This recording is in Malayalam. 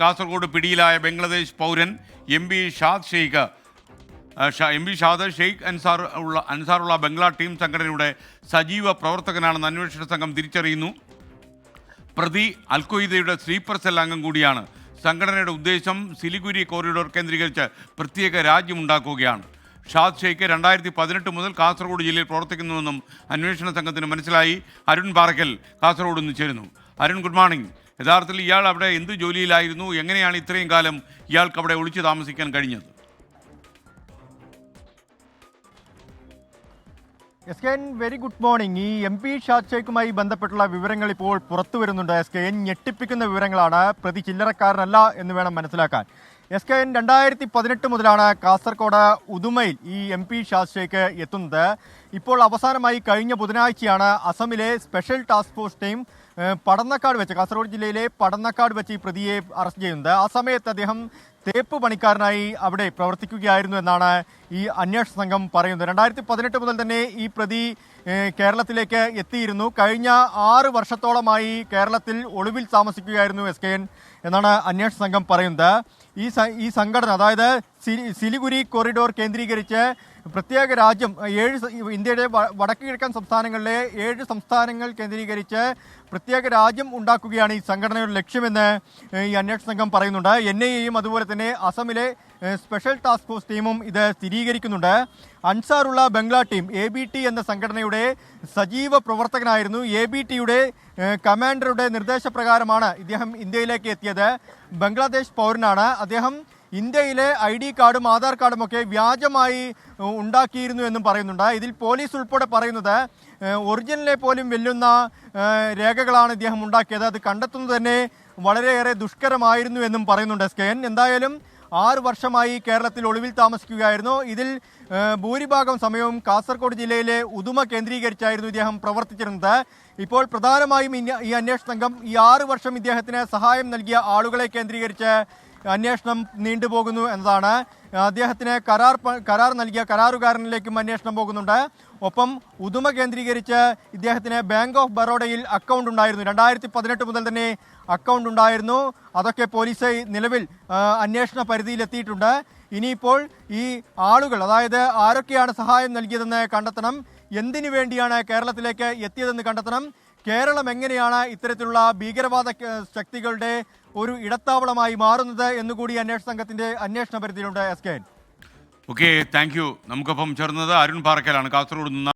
കാസർഗോഡ് പിടിയിലായ ബംഗ്ലാദേശ് പൗരൻ M P Shad Sheikh M P Shad Sheikh Ansarullah Ansarullah Bangla team സംഘടനയുടെ സജീവ പ്രവർത്തകനാണെന്ന് അന്വേഷണ സംഘം തിരിച്ചറിയുന്നു. പ്രതി അൽഖ്വയ്ദയുടെ സ്ലീപ്പർ സെൽ അംഗം കൂടിയാണ്. സംഘടനയുടെ ഉദ്ദേശം സിലിഗുരി കോറിഡോർ കേന്ദ്രീകരിച്ച് പ്രത്യേക രാജ്യമുണ്ടാക്കുകയാണ്. ഷാദ് ഷെയ്ഖ് രണ്ടായിരത്തി പതിനെട്ട് മുതൽ കാസർഗോഡ് ജില്ലയിൽ പ്രവർത്തിക്കുന്നുവെന്നും അന്വേഷണ സംഘത്തിന് മനസ്സിലായി. അരുൺ പാറക്കൽ കാസർഗോഡ് നിന്ന് ചേരുന്നു. അരുൺ ഗുഡ് മോർണിംഗ് യഥാർത്ഥത്തിൽ ഇയാൾ അവിടെ എന്ത് ജോലിയിലായിരുന്നു? എങ്ങനെയാണ് ഇത്രയും കാലം ഇയാൾക്ക് അവിടെ ഒളിച്ചു താമസിക്കാൻ കഴിഞ്ഞത്? S K N very good morning ഈ എം പി ഷാദ് ബന്ധപ്പെട്ടുള്ള വിവരങ്ങൾ ഇപ്പോൾ പുറത്തു വരുന്നുണ്ട്. എസ് കെ എൻ ഞെട്ടിപ്പിക്കുന്ന വിവരങ്ങളാണ്. പ്രതി ചില്ലറക്കാരനല്ല എന്ന് വേണം മനസ്സിലാക്കാൻ. എസ് കെ എൻ രണ്ടായിരത്തി പതിനെട്ട് മുതലാണ് കാസർഗോഡ് ഉദുമയിൽ ഈ എം പി ഷാദ് എത്തുന്നത്. ഇപ്പോൾ അവസാനമായി കഴിഞ്ഞ ബുധനാഴ്ചയാണ് അസമിലെ special task force team Padannakkad വെച്ച് കാസർഗോഡ് ജില്ലയിലെ പടന്നക്കാട് വെച്ച് ഈ പ്രതിയെ അറസ്റ്റ് ചെയ്യുന്നത്. ആ സമയത്ത് അദ്ദേഹം തേപ്പ് പണിക്കാരനായി അവിടെ പ്രവർത്തിക്കുകയായിരുന്നു എന്നാണ് ഈ അന്വേഷണ സംഘം പറയുന്നത്. രണ്ടായിരത്തി പതിനെട്ട് മുതൽ തന്നെ ഈ പ്രതി കേരളത്തിലേക്ക് എത്തിയിരുന്നു. കഴിഞ്ഞ ആറ് വർഷത്തോളമായി കേരളത്തിൽ ഒളിവിൽ താമസിക്കുകയായിരുന്നു എസ് കെ എൻ എന്നാണ് അന്വേഷണ സംഘം പറയുന്നത്. ഈ ഈ സംഘടന അതായത് സിലിഗുരി കോറിഡോർ കേന്ദ്രീകരിച്ച് പ്രത്യേക രാജ്യം ഏഴ് ഇന്ത്യയുടെ വടക്കു കിഴക്കൻ സംസ്ഥാനങ്ങളിലെ ഏഴ് സംസ്ഥാനങ്ങൾ കേന്ദ്രീകരിച്ച് പ്രത്യേക രാജ്യം ഉണ്ടാക്കുകയാണ് ഈ സംഘടനയുടെ ലക്ഷ്യമെന്ന് ഈ അന്വേഷണ സംഘം പറയുന്നുണ്ട്. എൻ ഐ എയും അതുപോലെ തന്നെ അസമിലെ സ്പെഷ്യൽ ടാസ്ക് ഫോഴ്സ് ടീമും ഇത് സ്ഥിരീകരിക്കുന്നുണ്ട്. Ansarullah Bangla team A B T എന്ന സംഘടനയുടെ സജീവ പ്രവർത്തകനായിരുന്നു. എ ബി ടിയുടെ കമാൻഡറുടെ നിർദ്ദേശപ്രകാരമാണ് ഇദ്ദേഹം ഇന്ത്യയിലേക്ക് എത്തിയത്. ബംഗ്ലാദേശ് പൗരനാണ്. അദ്ദേഹം ഇന്ത്യയിലെ ഐ ഡി കാർഡും ആധാർ കാർഡും ഒക്കെ വ്യാജമായി ഉണ്ടാക്കിയിരുന്നു എന്നും പറയുന്നുണ്ട്. ഇതിൽ പോലീസ് ഉൾപ്പെടെ പറയുന്നത് ഒറിജിനലെ പോലും വെല്ലുന്ന രേഖകളാണ് ഇദ്ദേഹം ഉണ്ടാക്കിയത്. അത് കണ്ടെത്തുന്നത് തന്നെ വളരെയേറെ ദുഷ്കരമായിരുന്നു എന്നും പറയുന്നുണ്ട് എസ് കെ എൻ. എന്തായാലും ആറ് വർഷമായി കേരളത്തിൽ ഒളിവിൽ താമസിക്കുകയായിരുന്നു. ഇതിൽ ഭൂരിഭാഗം സമയവും കാസർഗോഡ് ജില്ലയിലെ ഉദുമ കേന്ദ്രീകരിച്ചായിരുന്നു ഇദ്ദേഹം പ്രവർത്തിച്ചിരുന്നത്. ഇപ്പോൾ പ്രധാനമായും ഈ അന്വേഷണ സംഘം ഈ ആറ് വർഷം ഇദ്ദേഹത്തിന് സഹായം നൽകിയ ആളുകളെ കേന്ദ്രീകരിച്ച് അന്വേഷണം നീണ്ടുപോകുന്നു എന്നതാണ്. അദ്ദേഹത്തിന് കരാർ കരാർ നൽകിയ കരാറുകാരനിലേക്കും അന്വേഷണം പോകുന്നുണ്ട്. ഒപ്പം ഉദുമ കേന്ദ്രീകരിച്ച് ഇദ്ദേഹത്തിന് ബാങ്ക് ഓഫ് ബറോഡയിൽ അക്കൗണ്ട് ഉണ്ടായിരുന്നു. രണ്ടായിരത്തി പതിനെട്ട് മുതൽ തന്നെ അക്കൗണ്ട് ഉണ്ടായിരുന്നു. അതൊക്കെ പോലീസ് നിലവിൽ അന്വേഷണ പരിധിയിലെത്തിയിട്ടുണ്ട്. ഇനിയിപ്പോൾ ഈ ആളുകൾ അതായത് ആരൊക്കെയാണ് സഹായം നൽകിയതെന്ന് കണ്ടെത്തണം? എന്തിനു വേണ്ടിയാണ് കേരളത്തിലേക്ക് എത്തിയതെന്ന് കണ്ടെത്തണം? കേരളം എങ്ങനെയാണ് ഇത്തരത്തിലുള്ള ഭീകരവാദ ശക്തികളുടെ ഒരു ഇടത്താവളമായി മാറുന്നത് എന്നുകൂടി അന്വേഷണ സംഘത്തിന്റെ അന്വേഷണ പരിധിയിലുണ്ട് S K okay thank you നമുക്കൊപ്പം ചേർന്നത് അരുൺ പാറക്കലാണ്. കാസർഗോഡ് നിന്ന്